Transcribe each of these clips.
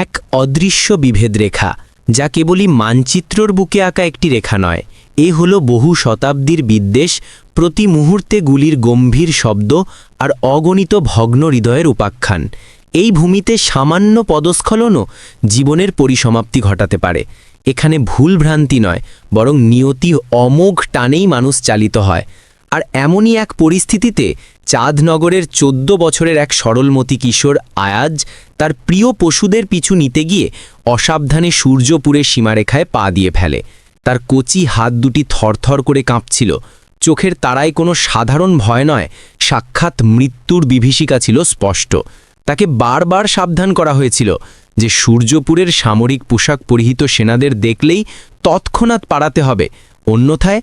এক অদৃশ্য বিভেদ রেখা, যা কেবলই মানচিত্রর বুকে আঁকা একটি রেখা নয়। এ হলো বহু শতাব্দীর বিদ্বেষ, প্রতি মুহূর্তে গুলির গম্ভীর শব্দ আর অগণিত ভগ্ন হৃদয়ের উপাখ্যান। এই ভূমিতে সামান্য পদস্খলনও জীবনের পরিসমাপ্তি ঘটাতে পারে। এখানে ভুল ভ্রান্তি নয়, বরং নিয়তি অমোঘ টানেই মানুষ চালিত হয়। আর এমনই এক পরিস্থিতিতে চাঁদনগরের চোদ্দ বছরের এক সরলমতি কিশোর আয়াজ তার প্রিয় পশুদের পিছু নিতে গিয়ে অসাবধানে সূর্যপুরের সীমারেখায় পা দিয়ে ফেলে। তার কচি হাত দুটি থরথর করে কাঁপছিল। চোখের তারায় কোনো সাধারণ ভয় নয়, সাক্ষাৎ মৃত্যুর বিভীষিকা ছিল স্পষ্ট। তাকে বারবার সাবধান করা হয়েছিল যে সূর্যপুরের সামরিক পোশাক পরিহিত সেনাদের দেখলেই তৎক্ষণাৎ পাড়াতে হবে। অন্যথায়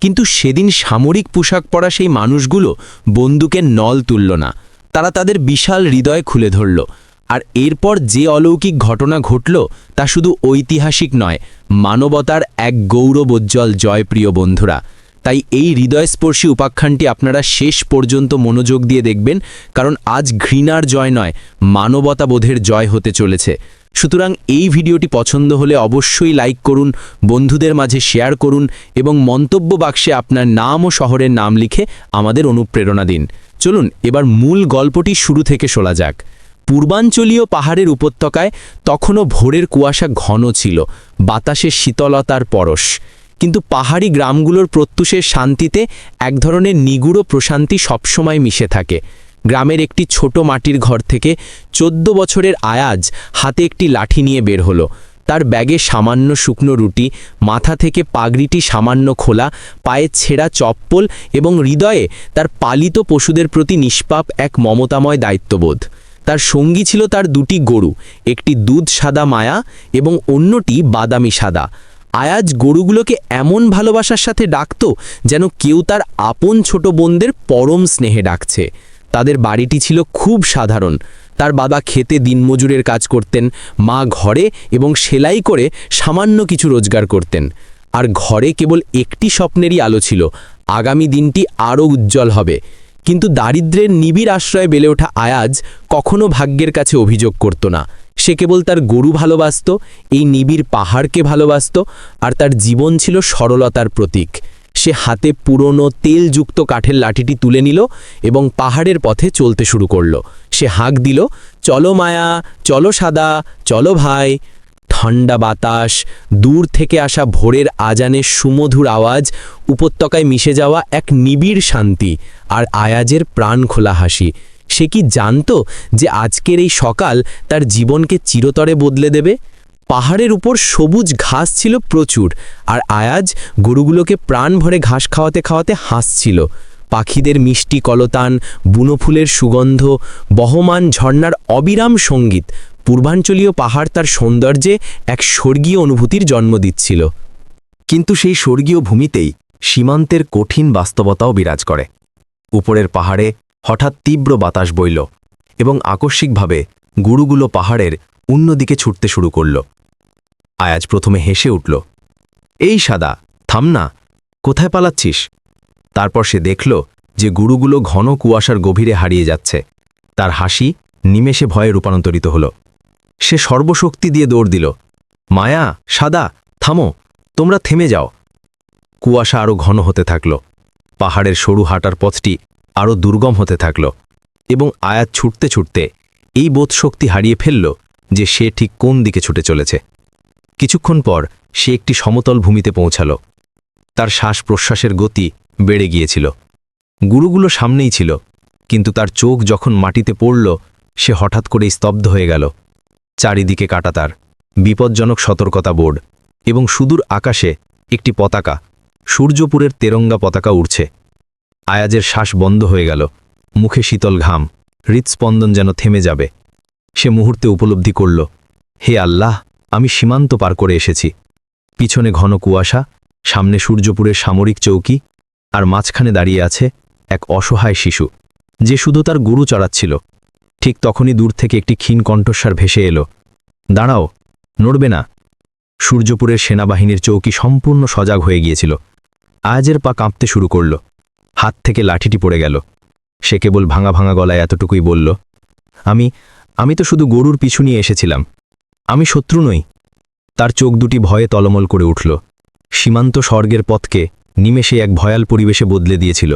কিন্তু সেদিন সামরিক পোশাক পরা সেই মানুষগুলো বন্দুকের নল তুলল না। তারা তাদের বিশাল হৃদয় খুলে ধরল। আর এরপর যে অলৌকিক ঘটনা ঘটল, তা শুধু ঐতিহাসিক নয়, মানবতার এক গৌরবোজ্জ্বল জয়প্রিয় বন্ধুরা। তাই এই হৃদয়স্পর্শী উপাখ্যানটি আপনারা শেষ পর্যন্ত মনোযোগ দিয়ে দেখবেন, কারণ আজ ঘৃণার জয় নয়, মানবতাবোধের জয় হতে চলেছে। সুতরাং এই ভিডিওটি পছন্দ হলে অবশ্যই লাইক করুন, বন্ধুদের মাঝে শেয়ার করুন এবং মন্তব্য বাক্সে আপনার নাম ও শহরের নাম লিখে আমাদের অনুপ্রেরণা দিন। চলুন, এবার মূল গল্পটি শুরু থেকে শোলা যাক। পূর্বাঞ্চলীয় পাহাড়ের উপত্যকায় তখনও ভোরের কুয়াশা ঘন ছিল বাতাসে শীতলতার পরশ। কিন্তু পাহাড়ি গ্রামগুলোর প্রত্যুষের শান্তিতে এক ধরনের নিগুড়ো প্রশান্তি সবসময় মিশে থাকে। গ্রামের একটি ছোট মাটির ঘর থেকে চোদ্দ বছরের আয়াজ হাতে একটি লাঠি নিয়ে বের হলো। তার ব্যাগে সামান্য শুকনো রুটি, মাথা থেকে পাগড়িটি সামান্য খোলা, পায়ে ছেঁড়া চপ্পল এবং হৃদয়ে তার পালিত পশুদের প্রতি নিষ্পাপ এক মমতাময় দায়িত্ববোধ। তার সঙ্গী ছিল তার দুটি গরু, একটি দুধ সাদা মায়া এবং অন্যটি বাদামি সাদা। আয়াজ গরুগুলোকে এমন ভালোবাসার সাথে ডাকত যেন কেউ তার আপন ছোট বোনদের পরম স্নেহে ডাকছে। তাদের বাড়িটি ছিল খুব সাধারণ। তার বাবা খেতে দিনমজুরের কাজ করতেন, মা ঘরে এবং সেলাই করে সামান্য কিছু রোজগার করতেন। আর ঘরে কেবল একটি স্বপ্নেরই আলো ছিল, আগামী দিনটি আরও উজ্জ্বল হবে। কিন্তু দারিদ্র্যের নিবিড় আশ্রয়ে বেলে ওঠা আয়াজ কখনো ভাগ্যের কাছে অভিযোগ করত না। সে কেবল তার গরু ভালোবাসত, এই নিবিড় পাহাড়কে ভালোবাসত, আর তার জীবন ছিল সরলতার প্রতীক। সে হাতে পুরনো তেলযুক্ত কাঠের লাঠিটি তুলে নিল এবং পাহাড়ের পথে চলতে শুরু করল। সে হাঁক দিল, চলো মায়া, চলো সাদা, চলো ভাই। ঠান্ডা বাতাস, দূর থেকে আসা ভোরের আজানের সুমধুর আওয়াজ, উপত্যকায় মিশে যাওয়া এক নিবিড় শান্তি, আর আয়াজের প্রাণ খোলা হাসি। সে কি জানত যে আজকের এই সকাল তার জীবনকে চিরতরে বদলে দেবে? পাহাড়ের উপর সবুজ ঘাস ছিল প্রচুর, আর আয়াজ গরুগুলোকে প্রাণ ভরে ঘাস খাওয়াতে খাওয়াতে হাসছিল। পাখিদের মিষ্টি কলতান বুনোফুলের সুগন্ধ, বহমান ঝর্ণার অবিরাম সংগীত, পূর্বাঞ্চলীয় পাহাড় তার সৌন্দর্যে এক স্বর্গীয় অনুভূতির জন্ম দিচ্ছিল। কিন্তু সেই স্বর্গীয় ভূমিতেই সীমান্তের কঠিন বাস্তবতাও বিরাজ করে। উপরের পাহাড়ে হঠাৎ তীব্র বাতাস বইল এবং আকস্মিকভাবে গুরুগুলো পাহাড়ের অন্যদিকে ছুটতে শুরু করল। আয়াজ প্রথমে হেসে উঠল, এই সাদা, থাম না, কোথায় পালাচ্ছিস? তারপর সে দেখল যে গুরুগুলো ঘন কুয়াশার গভীরে হারিয়ে যাচ্ছে। তার হাসি নিমেষে ভয়ে রূপান্তরিত হল। সে সর্বশক্তি দিয়ে দৌড় দিল, মায়া, সাদা, থামো, তোমরা থেমে যাও। কুয়াশা আরও ঘন হতে থাকল। পাহাড়ের সরু হাঁটার পথটি আরও দুর্গম হতে থাকল এবং আয়াত ছুটতে ছুটতে এই বোধশক্তি হারিয়ে ফেলল যে সে ঠিক কোন দিকে ছুটে চলেছে। কিছুক্ষণ পর সে একটি সমতল ভূমিতে পৌঁছাল। তার শ্বাস প্রশ্বাসের গতি বেড়ে গিয়েছিল। গুরুগুলো সামনেই ছিল, কিন্তু তার চোখ যখন মাটিতে পড়ল, সে হঠাৎ করেই স্তব্ধ হয়ে গেল। চারিদিকে কাটা তার, বিপজ্জনক সতর্কতা বোর্ড এবং সুদূর আকাশে একটি পতাকা, সূর্যপুরের তেরঙ্গা পতাকা উড়ছে। আয়াজের শ্বাস বন্ধ হয়ে গেল। মুখে শীতল ঘাম। হৃৎস্পন্দন যেন থেমে যাবে। সে মুহূর্তে উপলব্ধি করল, হে আল্লাহ, আমি সীমান্ত পার করে এসেছি। পিছনে ঘন কুয়াশা, সামনে সূর্যপুরের সামরিক চৌকি, আর মাঝখানে দাঁড়িয়ে আছে এক অসহায় শিশু। যে শুধু তার গুরু চড়াচ্ছিল। ঠিক তখনই দূর থেকে একটি ক্ষীণ কণ্ঠস্বার ভেসে এলো, দাঁড়াও, নড়বে না। সূর্যপুরের সেনাবাহিনীর চৌকি সম্পূর্ণ সজাগ হয়ে গিয়েছিল। আয়াজের পা কাঁপতে শুরু করল। হাত থেকে লাঠিটি পড়ে গেল। সে কেবল ভাঙা ভাঙা গলায় এতটুকুই বলল, আমি আমি তো শুধু গরুর পিছু নিয়ে এসেছিলাম। আমি শত্রু নই। তার চোখ দুটি ভয়ে তলমল করে উঠল। সীমান্ত স্বর্গের পথকে নিমেষে এক ভয়াল পরিবেশে বদলে দিয়েছিল।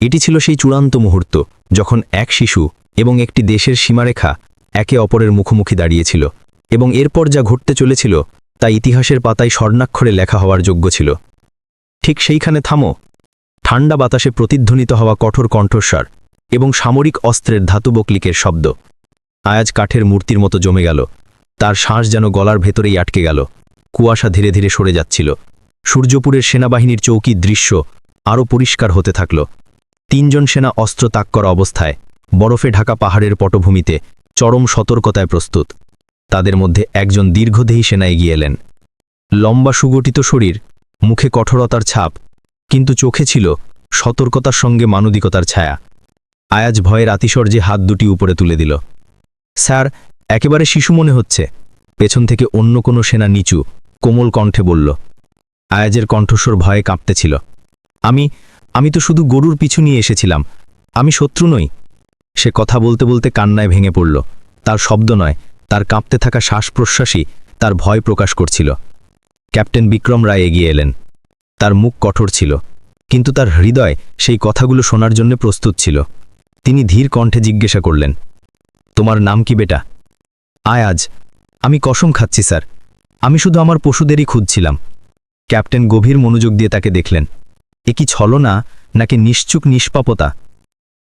এটি ছিল সেই চূড়ান্ত মুহূর্ত, যখন এক শিশু এবং একটি দেশের সীমারেখা একে অপরের মুখোমুখি দাঁড়িয়েছিল এবং এরপর যা ঘটতে চলেছিল তা ইতিহাসের পাতায় স্বর্ণাক্ষরে লেখা হওয়ার যোগ্য ছিল। ঠিক সেইখানে থামো। ঠান্ডা বাতাসে প্রতিধ্বনিত হওয়া কঠোর কণ্ঠস্বর এবং সামরিক অস্ত্রের ধাতুবকলিকের শব্দ। আয়াজ কাঠের মূর্তির মতো জমে গেল। তার শ্বাস যেন গলার ভেতরেই আটকে গেল। কুয়াশা ধীরে ধীরে সরে যাচ্ছিল। সূর্যপুরের সেনাবাহিনীর চৌকির দৃশ্য আরও পরিষ্কার হতে থাকল। তিনজন সেনা অস্ত্র তাক করা অবস্থায় বরফে ঢাকা পাহাড়ের পটভূমিতে চরম সতর্কতায় প্রস্তুত। তাদের মধ্যে একজন দীর্ঘদেহী সেনা এগিয়ে এলেন। লম্বা সুগঠিত শরীর, মুখে কঠোরতার ছাপ কিন্তু চোখে ছিল সতর্কতার সঙ্গে মানবিকতার ছায়া। আয়াজ ভয়ের আতিশর্যে হাত দুটি উপরে তুলে দিল। স্যার, একেবারে শিশু মনে হচ্ছে। পেছন থেকে অন্য কোনো সেনা নিচু, কোমল কণ্ঠে বলল। আয়াজের কণ্ঠস্বর ভয়ে কাঁপতেছিল আমি আমি তো শুধু গরুর পিছু নিয়ে এসেছিলাম। আমি শত্রু নই। সে কথা বলতে বলতে কান্নায় ভেঙে পড়ল। তার শব্দ নয়, তার কাঁপতে থাকা শ্বাস প্রশ্বাসই তার ভয় প্রকাশ করছিল। ক্যাপ্টেন বিক্রম রায় এগিয়ে এলেন। তার মুখ কঠোর ছিল, কিন্তু তার হৃদয় সেই কথাগুলো শোনার জন্য প্রস্তুত ছিল। তিনি ধীর কণ্ঠে জিজ্ঞাসা করলেন, তোমার নাম কি বেটা? আয়াজ আমি কসম খাচ্ছি, স্যার। আমি শুধু আমার পশুদেরই খুঁজছিলাম। ক্যাপ্টেন গভীর মনোযোগ দিয়ে তাকে দেখলেন, এ কি ছলনা নাকি নিশ্চুক নিষ্পাপতা?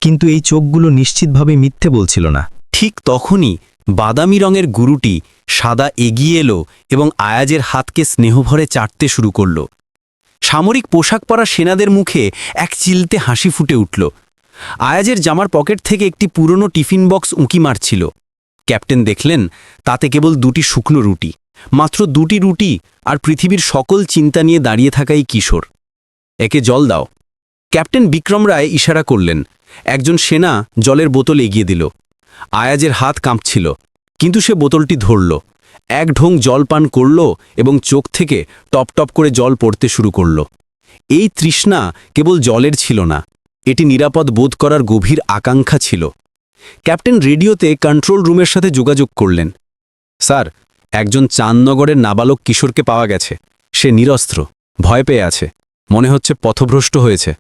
কিন্তু এই চোখগুলো নিশ্চিতভাবে মিথ্যে বলছিল না। ঠিক তখনই বাদামি রঙের গুরুটি সাদা এগিয়ে এলো এবং আয়াজের হাতকে স্নেহভরে চাটতে শুরু করল। সামরিক পোশাক পরা সেনাদের মুখে এক চিলতে হাসি ফুটে উঠল। আয়াজের জামার পকেট থেকে একটি পুরনো টিফিন বক্স উঁকি মারছিল। ক্যাপ্টেন দেখলেন, তাতে কেবল দুটি শুকনো রুটি, মাত্র দুটি রুটি আর পৃথিবীর সকল চিন্তা নিয়ে দাঁড়িয়ে থাকাই কিশোর। একে জল দাও। ক্যাপ্টেন বিক্রম রায় ইশারা করলেন। একজন সেনা জলের বোতল এগিয়ে দিল। আয়াজের হাত কাঁপছিল, কিন্তু সে বোতলটি ধরল। এক ঢোং জল পান করল এবং চোখ থেকে টপ টপ করে জল পড়তে শুরু করল। এই তৃষ্ণা কেবল জলের ছিল না, এটি নিরাপদ বোধ করার গভীর আকাঙ্ক্ষা ছিল। ক্যাপ্টেন রেডিওতে কন্ট্রোল রুমের সাথে যোগাযোগ করলেন। স্যার, একজন চাঁদনগরের নাবালক কিশোরকে পাওয়া গেছে। সে নিরস্ত্র, ভয় পেয়ে আছে, মনে হচ্ছে পথভ্রষ্ট হয়েছে।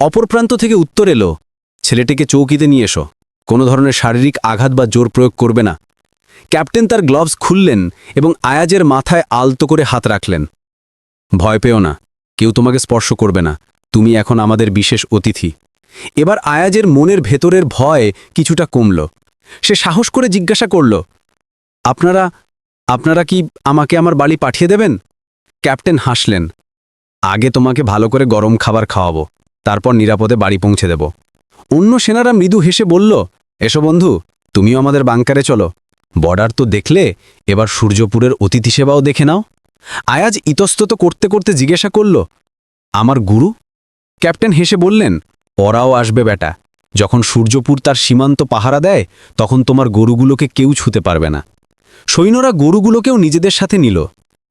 অপর প্রান্ত থেকে উত্তর এলো, ছেলেটিকে চৌকিতে নিয়ে এসো, কোনো ধরনের শারীরিক আঘাত বা জোর প্রয়োগ করবে না। ক্যাপ্টেন তার গ্লাভস খুললেন এবং আয়াজের মাথায় আলতো করে হাত রাখলেন। ভয় পেও না, কেউ তোমাকে স্পর্শ করবে না, তুমি এখন আমাদের বিশেষ অতিথি। এবার আয়াজের মনের ভেতরের ভয় কিছুটা কমল। সে সাহস করে জিজ্ঞাসা করল, আপনারা আপনারা কি আমাকে আমার বাড়ি পাঠিয়ে দেবেন? ক্যাপ্টেন হাসলেন, আগে তোমাকে ভালো করে গরম খাবার খাওয়াবো, তারপর নিরাপদে বাড়ি পৌঁছে দেব। অন্য সেনারা মৃদু হেসে বলল, এসো বন্ধু, তুমিও আমাদের বাংকারে চলো। বর্ডার তো দেখলে, এবার সূর্যপুরের অতিথি সেবাও দেখে নাও। আয়াজ ইতস্তত করতে করতে জিজ্ঞাসা করল, আমার গুরু? ক্যাপ্টেন হেসে বললেন, ওরাও আসবে বেটা। যখন সূর্যপুর তার সীমান্ত পাহারা দেয়, তখন তোমার গরুগুলোকে কেউ ছুতে পারবে না। সৈন্যরা গরুগুলোকেও নিজেদের সাথে নিল।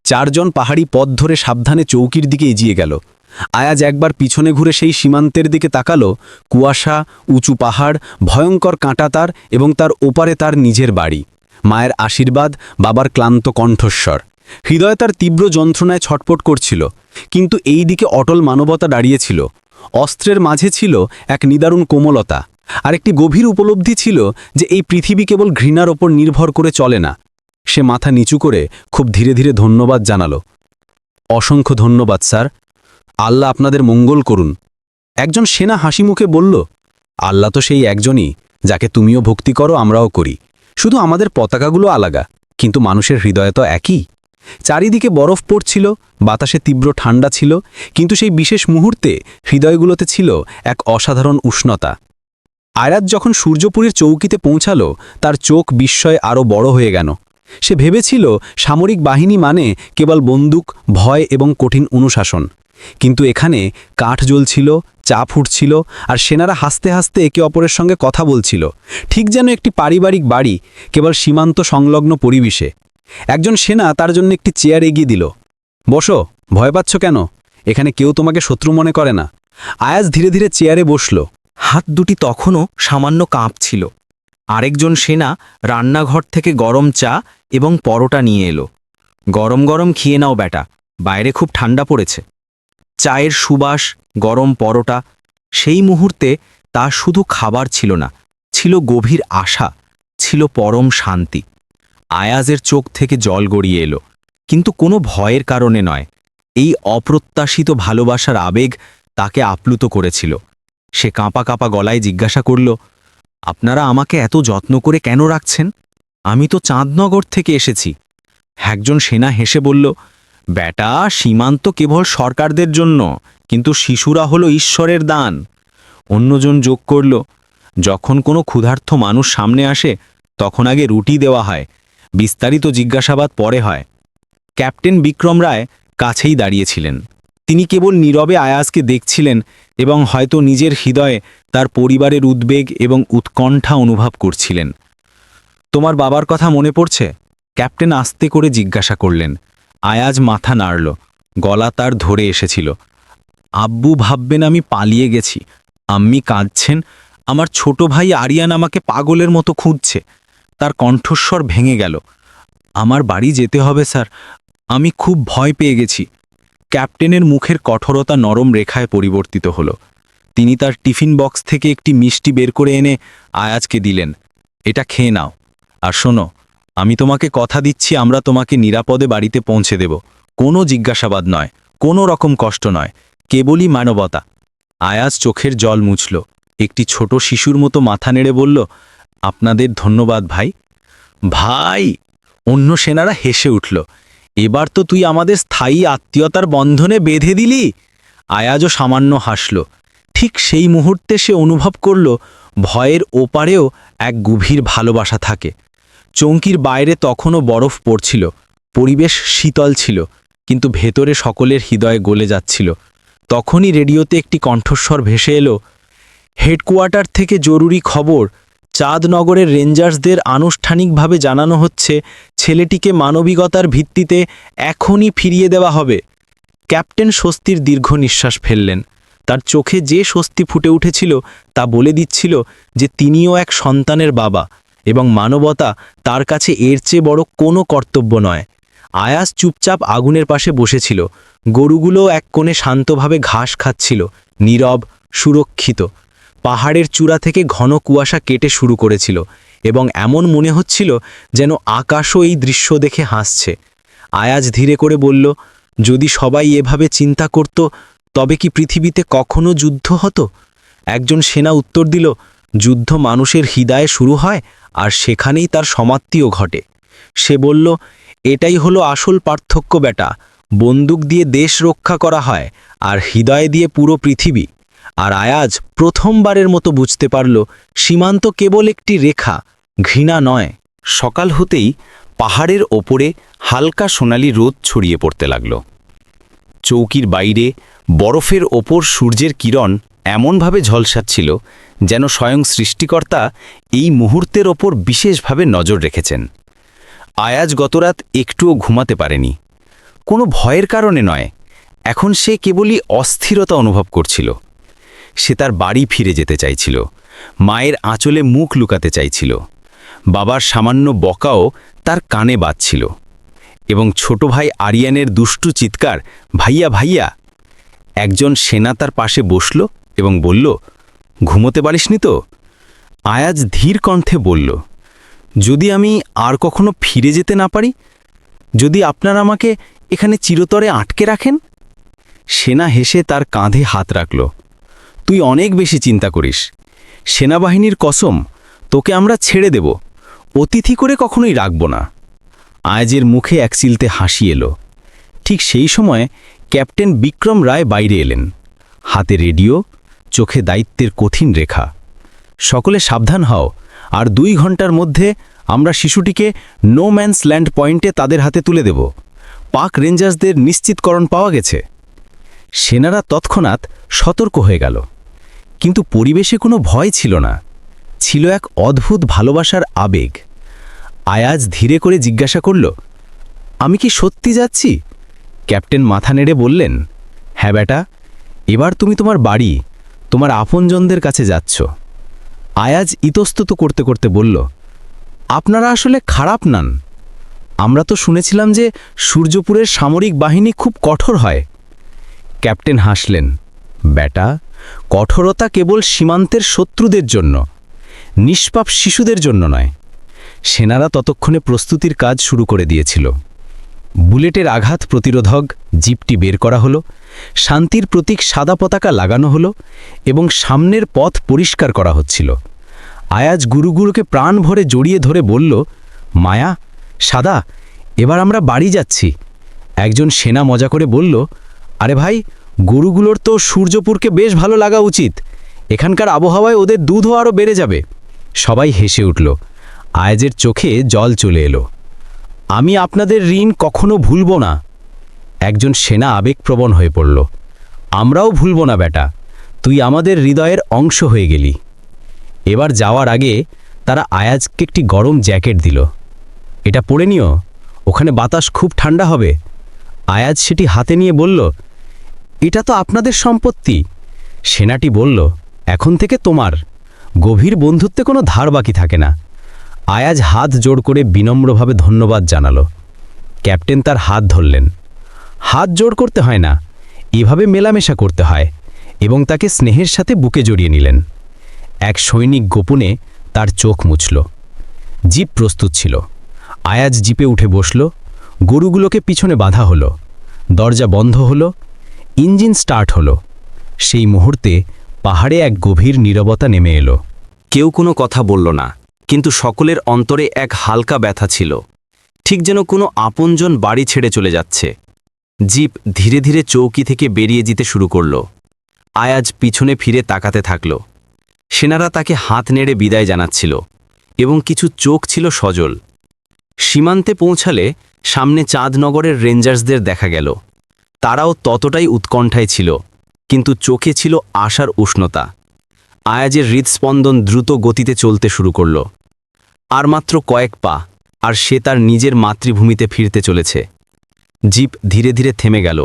চারজন পাহাড়ি পথ ধরে সাবধানে চৌকির দিকে এগিয়ে গেল। আয়াজ একবার পিছনে ঘুরে সেই সীমান্তের দিকে তাকালো। কুয়াশা, উঁচু পাহাড়, ভয়ঙ্কর কাঁটাতার এবং তার ওপারে তার নিজের বাড়ি। মায়ের আশীর্বাদ, বাবার ক্লান্ত কণ্ঠস্বর। হৃদয় তার তীব্র যন্ত্রণায় ছটপট করছিল, কিন্তু এই দিকে অটল মানবতা দাঁড়িয়েছিল। অস্ত্রের মাঝে ছিল এক নিদারুণ কোমলতা, আর একটি গভীর উপলব্ধি ছিল যে এই পৃথিবী কেবল ঘৃণার ওপর নির্ভর করে চলে না। সে মাথা নিচু করে খুব ধীরে ধীরে ধন্যবাদ জানালো। অসংখ্য ধন্যবাদ, স্যার। আল্লাহ আপনাদের মঙ্গল করুন। একজন সেনা হাসি মুখে বলল, আল্লাহ তো সেই একজনই যাকে তুমিও ভক্তি করো, আমরাও করি। শুধু আমাদের পতাকাগুলো আলাগা, কিন্তু মানুষের হৃদয় তো একই। চারিদিকে বরফ পড়ছিল, বাতাসে তীব্র ঠান্ডা ছিল, কিন্তু সেই বিশেষ মুহূর্তে হৃদয়গুলোতে ছিল এক অসাধারণ উষ্ণতা। আয়রাত যখন সূর্যপুরের চৌকিতে পৌঁছালো, তার চোখ বিস্ময়ে আরও বড় হয়ে গেল। সে ভেবেছিল সামরিক বাহিনী মানে কেবল বন্দুক, ভয় এবং কঠিন অনুশাসন। কিন্তু এখানে কাঠ জ্বলছিল চা ফুটছিল আর সেনারা হাসতে হাসতে একে অপরের সঙ্গে কথা বলছিল। ঠিক যেন একটি পারিবারিক বাড়ি, কেবল সীমান্ত সংলগ্ন পরিবেশে। একজন সেনা তার জন্য একটি চেয়ার এগিয়ে দিল। বসো, ভয় পাচ্ছ কেন? এখানে কেউ তোমাকে শত্রু মনে করে না। আয়াজ ধীরে ধীরে চেয়ারে বসল। হাত দুটি তখনও সামান্য কাঁপছিল। আরেকজন সেনা রান্নাঘর থেকে গরম চা এবং পরোটা নিয়ে এলো। গরম গরম খেয়ে নাও বেটা বাইরে খুব ঠান্ডা পড়েছে। চায়ের সুবাস, গরম পরোটা, সেই মুহূর্তে তা শুধু খাবার ছিল না, ছিল গভীর আশা, ছিল পরম শান্তি। আয়াজের চোখ থেকে জল গড়িয়ে এলো, কিন্তু কোনো ভয়ের কারণে নয়, এই অপ্রত্যাশিত ভালোবাসার আবেগ তাকে আপ্লুত করেছিল। সে কাঁপা কাঁপা গলায় জিজ্ঞাসা করল, আপনারা আমাকে এত যত্ন করে কেন রাখছেন? আমি তো চাঁদনগর থেকে এসেছি। একজন সেনা হেসে বলল বেটা, সীমান্ত কেবল সরকারদের জন্য, কিন্তু শিশুরা হলো ঈশ্বরের দান। অন্যজন যোগ করল, যখন কোনো ক্ষুধার্থ মানুষ সামনে আসে, তখন আগে রুটি দেওয়া হয়, বিস্তারিত জিজ্ঞাসাবাদ পরে হয়। ক্যাপ্টেন বিক্রম রায় কাছেই দাঁড়িয়েছিলেন। তিনি কেবল নীরবে আয়াজকে দেখছিলেন এবং হয়তো নিজের হৃদয়ে তার পরিবারের উদ্বেগ এবং উৎকণ্ঠা অনুভব করছিলেন। তোমার বাবার কথা মনে পড়ছে? ক্যাপ্টেন আস্তে করে জিজ্ঞাসা করলেন। আয়াজ মাথা নাড়ল, গলা তার ধরে এসেছিল। আব্বু ভাববেন আমি পালিয়ে গেছি। আম্মি কাঁদছেন, আমার ছোট ভাই আরিয়ান আমাকে পাগলের মতো খুঁজছে। তার কণ্ঠস্বর ভেঙে গেল। আমার বাড়ি যেতে হবে, স্যার। আমি খুব ভয় পেয়ে গেছি। ক্যাপ্টেনের মুখের কঠোরতা নরম রেখায় পরিবর্তিত হল। তিনি তার টিফিন বক্স থেকে একটি মিষ্টি বের করে এনে আয়াজকে দিলেন। এটা খেয়ে নাও। আর শোনো আমি তোমাকে কথা দিচ্ছি, আমরা তোমাকে নিরাপদে বাড়িতে পৌঁছে দেব। কোনো জিজ্ঞাসাবাদ নয়, কোনো রকম কষ্ট নয়, কেবলই মানবতা। আয়াজ চোখের জল মুছল। একটি ছোট শিশুর মতো মাথা নেড়ে বলল, আপনাদের ধন্যবাদ ভাই। ভাই! অন্য সেনারা হেসে উঠল। এবার তো তুই আমাদের স্থায়ী আত্মীয়তার বন্ধনে বেঁধে দিলি? আয়াজও সামান্য হাসল। ঠিক সেই মুহূর্তে সে অনুভব করল, ভয়ের ওপারেও এক গভীর ভালোবাসা থাকে। চৌকির বাইরে তখনও বরফ পড়ছিল, পরিবেশ শীতল ছিল, কিন্তু ভেতরে সকলের হৃদয়ে গলে যাচ্ছিল। তখনই রেডিওতে একটি কণ্ঠস্বর ভেসে এলো, হেডকোয়ার্টার থেকে জরুরি খবর, চাঁদনগরের রেঞ্জার্সদের আনুষ্ঠানিকভাবে জানানো হচ্ছে, ছেলেটিকে মানবিকতার ভিত্তিতে এখনই ফিরিয়ে দেওয়া হবে। ক্যাপ্টেন স্বস্তির দীর্ঘ নিঃশ্বাস ফেললেন। তার চোখে যে স্বস্তি ফুটে উঠেছিল তা বলে দিচ্ছিল যে তিনিও এক সন্তানের বাবা। এবং মানবতা তার কাছে এর চেয়ে বড় কোনো কর্তব্য নয়। আয়াস চুপচাপ আগুনের পাশে বসেছিল। গরুগুলো এক কোণে শান্তভাবে ঘাস খাচ্ছিল, নীরব, সুরক্ষিত। পাহাড়ের চূড়া থেকে ঘন কুয়াশা কেটে শুরু করেছিল এবং এমন মনে হচ্ছিল যেন আকাশও এই দৃশ্য দেখে হাসছে। আয়াজ ধীরে করে বলল, যদি সবাই এভাবে চিন্তা করত, তবে কি পৃথিবীতে কখনো যুদ্ধ হতো? একজন সেনা উত্তর দিল যুদ্ধ মানুষের হৃদয়ে শুরু হয় আর সেখানেই তার সমাপ্তিও ঘটে। সে বলল, এটাই হলো আসল পার্থক্য বেটা। বন্দুক দিয়ে দেশ রক্ষা করা হয় আর হৃদয় দিয়ে পুরো পৃথিবী। আর আয়াজ প্রথমবারের মতো বুঝতে পারল, সীমান্ত কেবল একটি রেখা, ঘৃণা নয়। সকাল হতেই পাহাড়ের ওপরে হালকা সোনালি রোদ ছড়িয়ে পড়তে লাগল। চৌকির বাইরে বরফের ওপর সূর্যের কিরণ এমনভাবে ঝলসাচ্ছিল যেন স্বয়ং সৃষ্টিকর্তা এই মুহূর্তের ওপর বিশেষভাবে নজর রেখেছেন। আয়াজ গতরাত একটুও ঘুমাতে পারেনি। কোনো ভয়ের কারণে নয়, এখন সে কেবলই অস্থিরতা অনুভব করছিল। সে তার বাড়ি ফিরে যেতে চাইছিল, মায়ের আঁচলে মুখ লুকাতে চাইছিল, বাবার সামান্য বকাও তার কানে বাজছিল এবং ছোট ভাই আরিয়ানের দুষ্টু চিৎকার, ভাইয়া ভাইয়া! একজন সেনা তার পাশে বসল এবং বলল, ঘুমোতে পারিসনি তো? আয়াজ ধীর কণ্ঠে বলল, যদি আমি আর কখনো ফিরে যেতে না পারি? যদি আপনারা আমাকে এখানে চিরতরে আটকে রাখেন? সেনা হেসে তার কাঁধে হাত রাখল, তুই অনেক বেশি চিন্তা করিস। সেনাবাহিনীর কসম, তোকে আমরা ছেড়ে দেব। অতিথি করে কখনোই রাখব না। আয়াজের মুখে এক চিলতে হাসি এলো। ঠিক সেই সময় ক্যাপ্টেন বিক্রম রায় বাইরে এলেন। হাতে রেডিও চোখে দায়িত্বের কঠিন রেখা। সকলে সাবধান হও, আর দুই ঘণ্টার মধ্যে আমরা শিশুটিকে নো ম্যানস ল্যান্ড পয়েন্টে তাদের হাতে তুলে দেব। পাক রেঞ্জার্সদের নিশ্চিতকরণ পাওয়া গেছে। সেনারা তৎক্ষণাৎ সতর্ক হয়ে গেল। কিন্তু পরিবেশে কোনো ভয় ছিল না। ছিল এক অদ্ভুত ভালোবাসার আবেগ। আয়াজ ধীরে করে জিজ্ঞাসা করল, আমি কি সত্যি যাচ্ছি? ক্যাপ্টেন মাথা নেড়ে বললেন হ্যাঁ বেটা, এবার তুমি তোমার বাড়ি তোমার আপনজনদের কাছে যাচ্ছ। আয়াজ ইতস্তত করতে করতে বলল, আপনারা আসলে খারাপ নান। আমরা তো শুনেছিলাম যে সূর্যপুরের সামরিক বাহিনী খুব কঠোর হয়। ক্যাপ্টেন হাসলেন বেটা কঠোরতা কেবল সীমান্তের শত্রুদের জন্য, নিষ্পাপ শিশুদের জন্য নয়। সেনারা ততক্ষণে প্রস্তুতির কাজ শুরু করে দিয়েছিল। বুলেটের আঘাত প্রতিরোধক জিপটি বের করা হলো শান্তির প্রতীক সাদা পতাকা লাগানো হলো এবং সামনের পথ পরিষ্কার করা হচ্ছিল। আয়াজ গুরুগুরুকে প্রাণ ভরে জড়িয়ে ধরে বলল, মায়া, সাদা, এবার আমরা বাড়ি যাচ্ছি। একজন সেনা মজা করে বলল, আরে ভাই, গরুগুলোর তো সূর্যপুরকে বেশ ভালো লাগা উচিত। এখানকার আবহাওয়ায় ওদের দুধও আরও বেড়ে যাবে। সবাই হেসে উঠল। আয়াজের চোখে জল চলে এলো। আমি আপনাদের ঋণ কখনো ভুলব না। একজন সেনা আবেগপ্রবণ হয়ে পড়ল। আমরাও ভুলব না বেটা, তুই আমাদের হৃদয়ের অংশ হয়ে গেলি। এবার যাওয়ার আগে তারা আয়াজকে একটি গরম জ্যাকেট দিল। এটা পরে নিও, ওখানে বাতাস খুব ঠান্ডা হবে। আয়াজ সেটি হাতে নিয়ে বলল, এটা তো আপনাদের সম্পত্তি। সেনাটি বলল, এখন থেকে তোমার, গভীর বন্ধুত্বে কোনো ধার বাকি থাকে না। আয়াজ হাত জোড় করে বিনম্রভাবে ধন্যবাদ জানালো। ক্যাপ্টেন তার হাত ধরলেন। হাত জোড় করতে হয় না। এভাবে মেলামেশা করতে হয় এবং তাকে স্নেহের সাথে বুকে জড়িয়ে নিলেন। এক সৈনিক গোপনে তার চোখ মুছল। জিপ প্রস্তুত ছিল। আয়াজ জিপে উঠে বসল। গরুগুলোকে পিছনে বাঁধা হলো। দরজা বন্ধ হলো। ইঞ্জিন স্টার্ট হলো। সেই মুহূর্তে পাহাড়ে এক গভীর নীরবতা নেমে এলো। কেউ কোনো কথা বলল না, কিন্তু সকলের অন্তরে এক হালকা ব্যথা ছিল। ঠিক যেন কোনো আপনজন বাড়ি ছেড়ে চলে যাচ্ছে। জিপ ধীরে ধীরে চৌকি থেকে বেরিয়ে যেতে শুরু করল। আয়াজ পিছনে ফিরে তাকাতে থাকল। সেনারা তাকে হাত নেড়ে বিদায় জানাচ্ছিল এবং কিছু চোখ ছিল সজল। সীমান্তে পৌঁছালে সামনে চাঁদনগরের রেঞ্জার্সদের দেখা গেল। তারাও ততটাই উৎকণ্ঠায় ছিল, কিন্তু চোখে ছিল আশার উষ্ণতা। আয়াজের হৃদস্পন্দন দ্রুত গতিতে চলতে শুরু করল। আর মাত্র কয়েক পা, আর সে তার নিজের মাতৃভূমিতে ফিরতে চলেছে। জিপ ধীরে ধীরে থেমে গেল।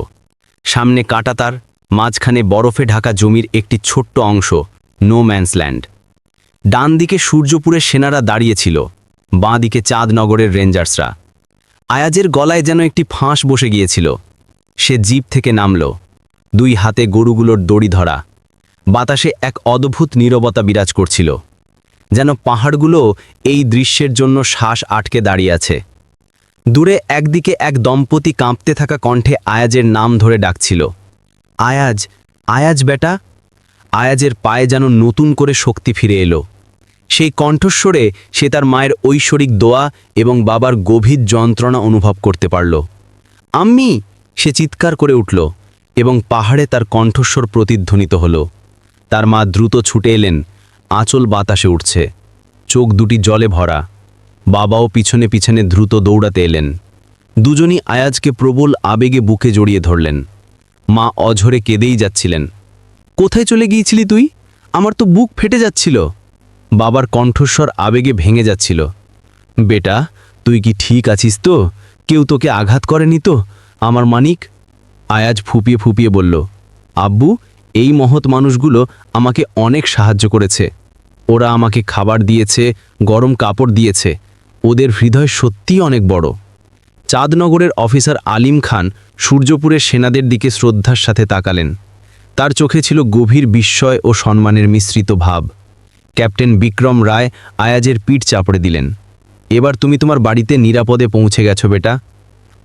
সামনে কাটাতার, মাঝখানে বরফে ঢাকা জমির একটি ছোট্ট অংশ নো ম্যান্সল্যান্ড ডান দিকে সূর্যপুরের সেনারা দাঁড়িয়েছিল বাঁ দিকে চাঁদনগরের রেঞ্জার্সরা। আয়াজের গলায় যেন একটি ফাঁস বসে গিয়েছিল। সে জিপ থেকে নামল, দুই হাতে গরুগুলোর দড়ি ধরা। বাতাসে এক অদ্ভুত নীরবতা বিরাজ করছিল, যেন পাহাড়গুলো এই দৃশ্যের জন্য শ্বাস আটকে দাঁড়িয়ে আছে। দূরে একদিকে এক দম্পতি কাঁপতে থাকা কণ্ঠে আয়াজের নাম ধরে ডাকছিল। আয়াজ আয়াজ বেটা। আয়াজের পায়ে যেন নতুন করে শক্তি ফিরে এলো। সেই কণ্ঠস্বরে সে তার মায়ের ঐশ্বরিক দোয়া এবং বাবার গভীর যন্ত্রণা অনুভব করতে পারল। আম্মি, সে চিৎকার করে উঠল এবং পাহাড়ে তার কণ্ঠস্বর প্রতিধ্বনিত হল। তার মা দ্রুত ছুটে এলেন। আঁচল বাতাসে উঠছে। চোখ দুটি জলে ভরা। বাবাও পিছনে পিছনে দ্রুত দৌড়াতে এলেন। দুজনই আয়াজকে প্রবল আবেগে বুকে জড়িয়ে ধরলেন। মা অঝরে কেঁদেই যাচ্ছিলেন। কোথায় চলে গিয়েছিলি তুই? আমার তো বুক ফেটে যাচ্ছিল। বাবার কণ্ঠস্বর আবেগে ভেঙে যাচ্ছিল। বেটা, তুই কি ঠিক আছিস তো? কেউ তোকে আঘাত করেনি তো? আমার মানিক? আয়াজ ফুপিয়ে ফুপিয়ে বলল, আব্বু, এই মহৎ মানুষগুলো আমাকে অনেক সাহায্য করেছে। ওরা আমাকে খাবার দিয়েছে, গরম কাপড় দিয়েছে। ওদের হৃদয় সত্যিই অনেক বড়। চাঁদনগরের অফিসার আলিম খান সূর্যপুরের সেনাদের দিকে শ্রদ্ধার সাথে তাকালেন। তার চোখে ছিল গভীর বিস্ময় ও সম্মানের মিশ্রিত ভাব। ক্যাপ্টেন বিক্রম রায় আয়াজের পিঠ চাপড়ে দিলেন। এবার তুমি তোমার বাড়িতে নিরাপদে পৌঁছে গেছো বেটা।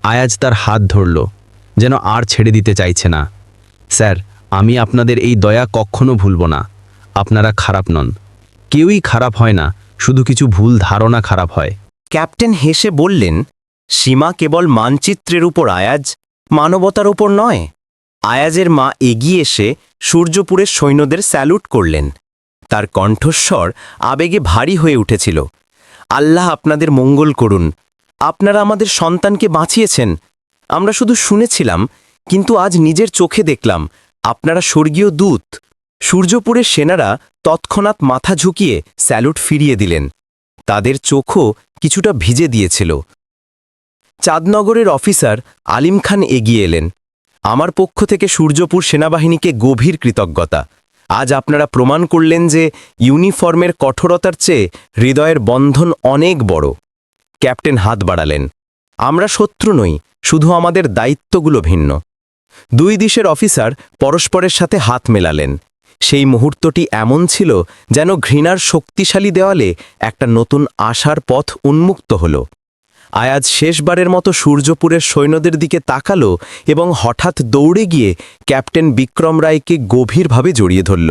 আয়াজ তার হাত ধরল। যেন আর ছেড়ে দিতে চাইছে না। স্যার, আমি আপনাদের এই দয়া কখনো ভুলব না। আপনারা খারাপ নন। কেউই খারাপ হয় না, শুধু কিছু ভুল ধারণা খারাপ হয়। ক্যাপ্টেন হেসে বললেন, সীমা কেবল মানচিত্রের উপর আয়াজ, মানবতার উপর নয়। আয়াজের মা এগিয়ে এসে সূর্যপুরের সৈন্যদের স্যালুট করলেন। তার কণ্ঠস্বর আবেগে ভারী হয়ে উঠেছিল। আল্লাহ আপনাদের মঙ্গল করুন। আপনারা আমাদের সন্তানকে বাঁচিয়েছেন। আমরা শুধু শুনেছিলাম, কিন্তু আজ নিজের চোখে দেখলাম, আপনারা স্বর্গীয় দূত। সূর্যপুরের সেনারা তৎক্ষণাৎ মাথা ঝুঁকিয়ে স্যালুট ফিরিয়ে দিলেন। তাদের চোখও কিছুটা ভিজে দিয়েছিল। চাঁদনগরের অফিসার আলিম খান এগিয়ে এলেন। আমার পক্ষ থেকে সূর্যপুর সেনাবাহিনীকে গভীর কৃতজ্ঞতা। আজ আপনারা প্রমাণ করলেন যে ইউনিফর্মের কঠোরতার চেয়ে হৃদয়ের বন্ধন অনেক বড়। ক্যাপ্টেন হাত বাড়ালেন। আমরা শত্রু নই, শুধু আমাদের দায়িত্বগুলো ভিন্ন। দুই দেশের অফিসার পরস্পরের সাথে হাত মেলালেন। সেই মুহূর্তটি এমন ছিল যেন ঘৃণার শক্তিশালী দেওয়ালে একটা নতুন আশার পথ উন্মুক্ত হল। আয়াজ শেষবারের মতো সূর্যপুরের সৈন্যদের দিকে তাকালো এবং হঠাৎ দৌড়ে গিয়ে ক্যাপ্টেন বিক্রম রায়কে গভীরভাবে জড়িয়ে ধরল।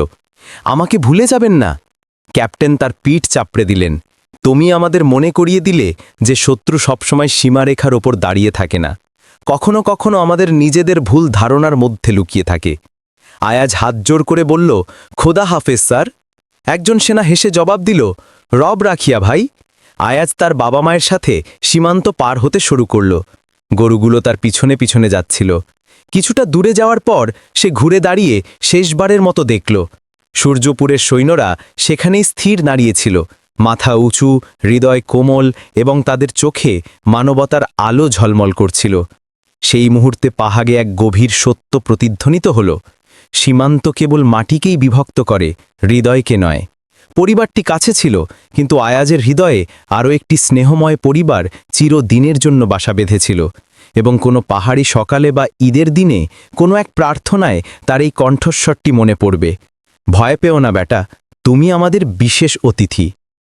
আমাকে ভুলে যাবেন না। ক্যাপ্টেন তার পিঠ চাপড়ে দিলেন। তুমি আমাদের মনে করিয়ে দিলে যে শত্রু সবসময় সীমারেখার ওপর দাঁড়িয়ে থাকে না। কখনো কখনো আমাদের নিজেদের ভুল ধারণার মধ্যে লুকিয়ে থাকে। আয়াজ হাত জোর করে বলল, খোদা হাফেজ, স্যার। একজন সেনা হেসে জবাব দিল, রব রাখিয়া ভাই। আয়াজ তার বাবা মায়ের সাথে সীমান্ত পার হতে শুরু করল। গরুগুলো তার পিছনে পিছনে যাচ্ছিল। কিছুটা দূরে যাওয়ার পর সে ঘুরে দাঁড়িয়ে শেষবারের মতো দেখল। সূর্যপুরের সৈন্যরা সেখানেই স্থির দাঁড়িয়েছিল। মাথা উঁচু, হৃদয় কোমল এবং তাদের চোখে মানবতার আলো ঝলমল করছিল। সেই মুহূর্তে পাহাগে এক গভীর সত্য প্রতিধ্বনিত হল। সীমান্ত কেবল মাটিকেই বিভক্ত করে, হৃদয়কে নয়। পরিবারটি কাছে ছিল, কিন্তু আয়াজের হৃদয়ে আরও একটি স্নেহময় পরিবার চিরদিনের জন্য বাসা বেঁধেছিল এবং কোনো পাহাড়ি সকালে বা ঈদের দিনে কোনো এক প্রার্থনায় তার এই কণ্ঠস্বরটি মনে পড়বে। ভয় পেও না বেটা তুমি আমাদের বিশেষ অতিথি।